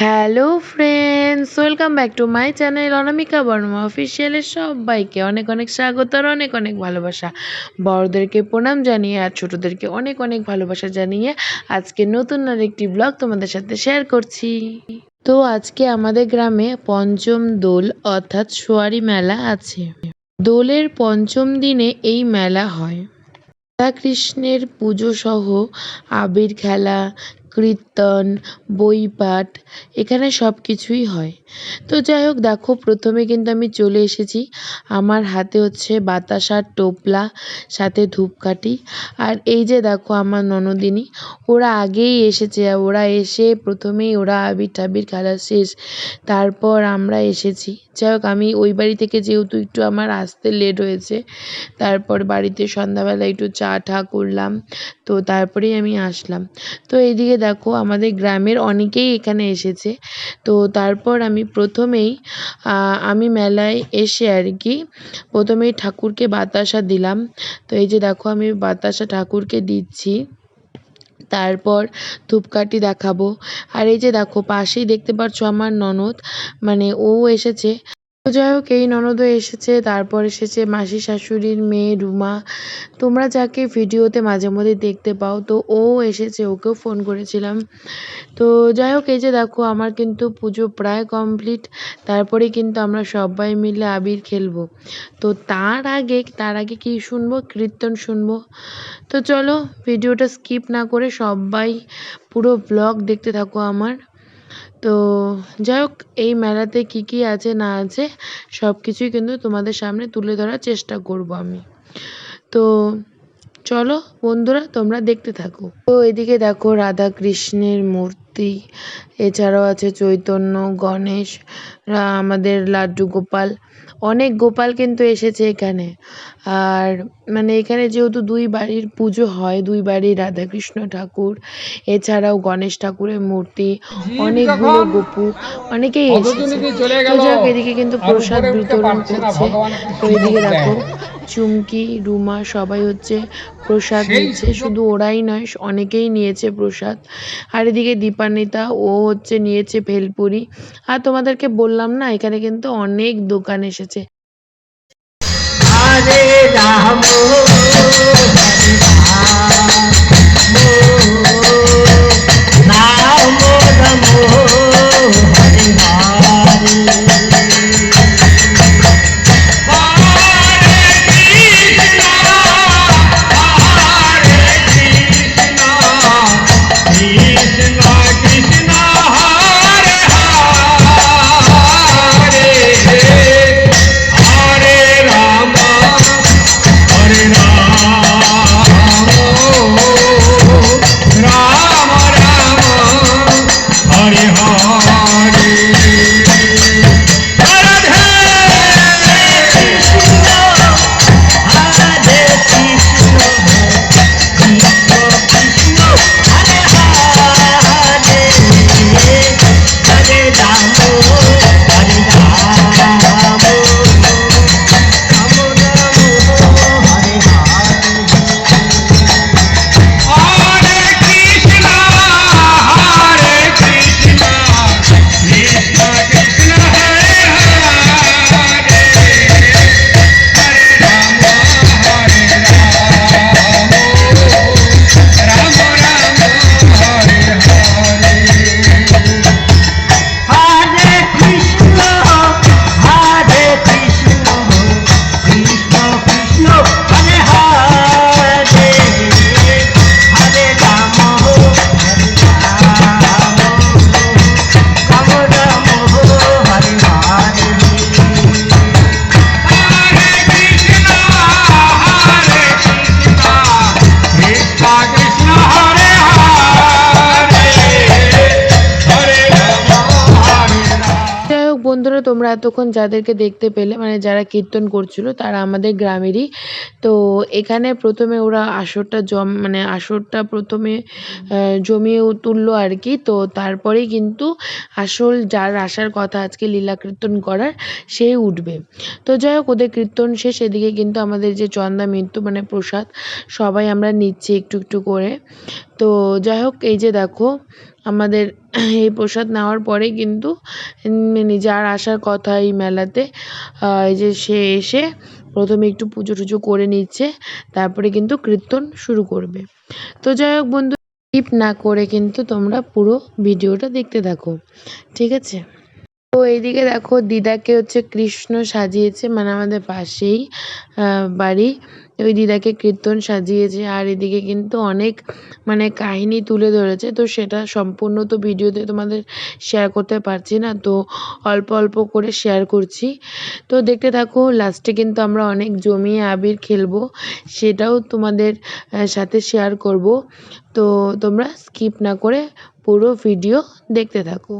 Hello friends welcome back to my channel Anamika Verma অফিসিয়ালের সবাইকে অনেক অনেক স্বাগত আর অনেক অনেক ভালোবাসা। বড়দেরকে প্রণাম জানিয়ে আর ছোটদেরকে অনেক অনেক ভালোবাসা জানিয়ে আজকে নতুন আর একটি ব্লগ তোমাদের সাথে শেয়ার করছি। তো আজকে আমাদের গ্রামে পঞ্চম দোল অর্থাৎ সোয়ারি মেলা আছে। দোলের পঞ্চম দিনে এই মেলা হয়। রাধাকৃষ্ণের পুজো সহ আবির খেলা কীর্তন বই পাঠ এখানে সব কিছুই হয়। তো যাই হোক, দেখো, প্রথমে কিন্তু আমি চলে এসেছি। আমার হাতে হচ্ছে বাতাসার টোপলা, সাথে ধূপকাঠি। আর এই যে দেখো, আমার ননদিনী, ওরা আগেই এসেছে। ওরা এসে প্রথমেই ওরা আবির টাবির খেলা শেষ। তারপর আমরা এসেছি। যাই হোক, আমি ওই বাড়ি থেকে যেহেতু একটু আমার আসতে লেট হয়েছে, তারপর বাড়িতে সন্ধ্যাবেলা একটু চা ঠা করলাম। তো তারপরেই আমি আসলাম। তো এইদিকে দেখো, আমাদের গ্রামের অনেকেই এখানে এসেছে। তো তারপর আমি প্রথমেই আমি মেলায় এসে আর কি, প্রথমেই ঠাকুরকে বাতাসা দিলাম। তো এই যে দেখো, আমি বাতাসা ঠাকুরকে দিচ্ছি। তারপর ধূপকাঠি দেখাবো। আর এই যে দেখো, পাশেই দেখতে পাচ্ছ আমার ননদ মানে ও এসেছে। তো যাই হোক, এই ননদও এসেছে, তারপর এসেছে মাসি শাশুড়ির মেয়ে রুমা। তোমরা যাকে ভিডিওতে মাঝে মধ্যে দেখতে পাও, তো ও এসেছে, ওকেও ফোন করেছিলাম। তো যাই হোক, এই যে দেখো, আমার কিন্তু পুজো প্রায় কমপ্লিট, তারপরে কিন্তু আমরা সবাই মিলে আবির খেলব। তো তার আগে তার আগে কি শুনব? কীর্তন শুনব। তো চলো, ভিডিওটা স্কিপ না করে সবাই পুরো ব্লগ দেখতে থাকো আমার। তো যাই হোক এই মেলাতে কি কি আছে, না আছে সব কিছুই কিন্তু তোমাদের সামনে তুলে ধরার চেষ্টা করব আমি। তো চলো বন্ধুরা, তোমরা দেখতে থাকো। তো এদিকে দেখো রাধা কৃষ্ণের মূর্তি। এছাড়াও আছে চৈতন্য গণেশ আমাদের লাড্ডু গোপাল। অনেক গোপাল কিন্তু এসেছে এখানে। আর মানে এখানে যেহেতু দুই বাড়ির পুজো হয় দুই বাড়ির রাধাকৃষ্ণ ঠাকুর এছাড়াও গণেশ ঠাকুরের মূর্তি অনেকগুলো গোপু অনেকেই এসেছে। এদিকে কিন্তু প্রসাদ বিতরণ করছে তো এদিকে দেখো চুমকি রুমা সবাই হচ্ছে প্রসাদ নিচ্ছে। শুধু ওরাই নয় অনেকেই নিয়েছে প্রসাদ। আর এদিকে দীপান্বিতা ও হচ্ছে নিয়েছে ভেলপুরি। আর তোমাদেরকে বললাম না এখানে কিন্তু অনেক দোকান এসেছে। আরে রাম। বন্ধুরা, তোমরা এতক্ষণ যাদেরকে দেখতে পেলে মানে যারা কীর্তন করছিল, তারা আমাদের গ্রামেরই। তো এখানে প্রথমে ওরা আসরটা জম মানে আসরটা প্রথমে জমিয়ে তুললো আর কি। তো তারপরেই কিন্তু আসল যার আসার কথা আজকে লীলা কীর্তন করার, সে উঠবে। তো যাই হোক, ওদের কীর্তন শেষ। এদিকে কিন্তু আমাদের যে চন্দা মৃত্যু মানে প্রসাদ, সবাই আমরা নিচ্ছি একটু একটু করে। তো যাই হোক এই যে দেখো, আমাদের এই প্রসাদ নেওয়ার পরে কিন্তু মানে যার আসার কথা এই মেলাতে। এই যে সে এসে প্রথমে একটু পুজো টুজো করে নিচ্ছে, তারপরে কিন্তু কীর্তন শুরু করবে। তো যাই হোক বন্ধু স্কিপ না করে কিন্তু তোমরা পুরো ভিডিওটা দেখতে থাকো। ঠিক আছে? তো এইদিকে দেখো দিদাকে হচ্ছে কৃষ্ণ সাজিয়েছে মানে আমাদের পাশেই বাড়ি। ওই দিদাকে কীর্তন সাজিয়েছে আর এদিকে কিন্তু অনেক মানে কাহিনী তুলে ধরেছে। তো সেটা সম্পূর্ণ তো ভিডিওতে তোমাদের শেয়ার করতে পারছি না, তো অল্প অল্প করে শেয়ার করছি। তো দেখতে থাকো লাস্টে কিন্তু আমরা অনেক জমিয়ে আবির খেলব, সেটাও তোমাদের সাথে শেয়ার করব। তো তোমরা স্কিপ না করে পুরো ভিডিও দেখতে থাকো।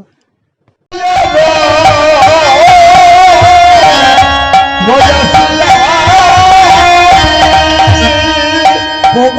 ভোগ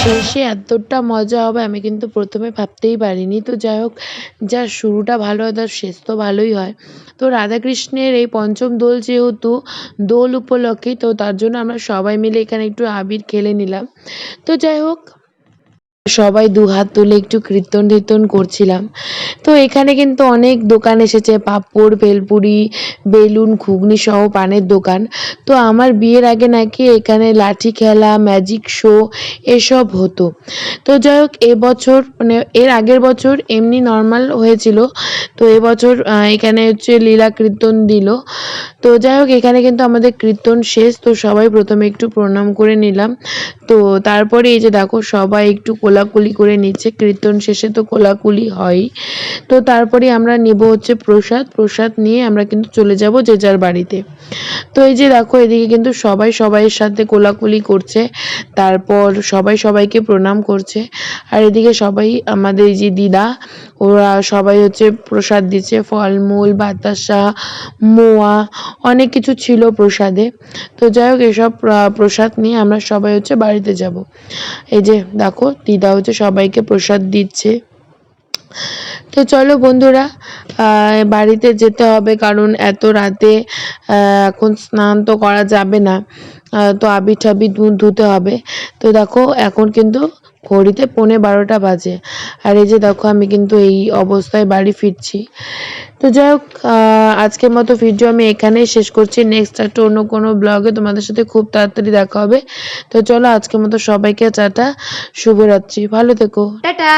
শেষে এতটা মজা হবে আমি কিন্তু প্রথমে ভাবতেই পারিনি। তো যাই হোক, যা শুরুটা ভালো হয়, তার শেষ তো ভালোই হয়। তো রাধাকৃষ্ণের এই পঞ্চম দোল যেহেতু দোল উপলক্ষে, তো তার জন্য আমরা সবাই মিলে এখানে একটু আবির খেলে নিলাম। তো যাই হোক সবাই দু হাত তুলে একটু কীর্তন টীর্তন করছিলাম। তো এখানে কিন্তু অনেক দোকান এসেছে, পাঁপড়, ভেলপুরি, বেলুন, ঘুগনি সহ পানের দোকান। তো আমার বিয়ের আগে নাকি এখানে লাঠি খেলা, ম্যাজিক শো এসব হতো। তো যাই হোক এবছর মানে এর আগের বছর এমনি নর্মাল হয়েছিল। তো এবছর এখানে হচ্ছে লীলা কীর্তন দিল। তো যাই হোক, এখানে কিন্তু আমাদের কীর্তন শেষ। তো সবাই প্রথমে একটু প্রণাম করে নিলাম। তো তারপরে এই যে দেখো, সবাই একটু কোলাকুলি করে নিচ্ছে, কীর্তন শেষে তো কোলাকুলি হয় তো তারপরে আমরা নেব হচ্ছে প্রসাদ প্রসাদ নিয়ে আমরা কিন্তু চলে যাব যে যার বাড়িতে। তো এই যে দেখো, এদিকে কিন্তু সবাই সবাইয়ের সাথে কোলাকুলি করছে, তারপর সবাই সবাইকে প্রণাম করছে, আর এদিকে সবাই আমাদের যে দিদা ওরা সবাই হচ্ছে প্রসাদ দিচ্ছে, ফলমূল, বাতাসা, মোয়া, অনেক কিছু ছিল প্রসাদে। তো যাই হোক, এসব প্রসাদ নিয়ে আমরা সবাই হচ্ছে বাড়িতে যাব। এই যে দেখো, দিদা হচ্ছে সবাইকে প্রসাদ দিচ্ছে। তো চলো বন্ধুরা বাড়িতে যেতে হবে কারণ এত রাতে এখন স্নান তো করা যাবে না। তো আবির টাবির ধু- ধুতে হবে। তো দেখো, এখন কিন্তু ঘড়িতে পৌনে বারোটা বাজে। আর এই যে দেখো, আমি কিন্তু এই অবস্থায় বাড়ি ফিরছি। তো যাই হোক আজকের মতো ভিডিও আমি এখানেই শেষ করছি। নেক্সট একটা অন্য কোনো ব্লগে তোমাদের সাথে খুব তাড়াতাড়ি দেখা হবে। তো চলো, আজকের মতো সবাইকে টাটা, শুভরাত্রি। ভালো থেকো। টাটা!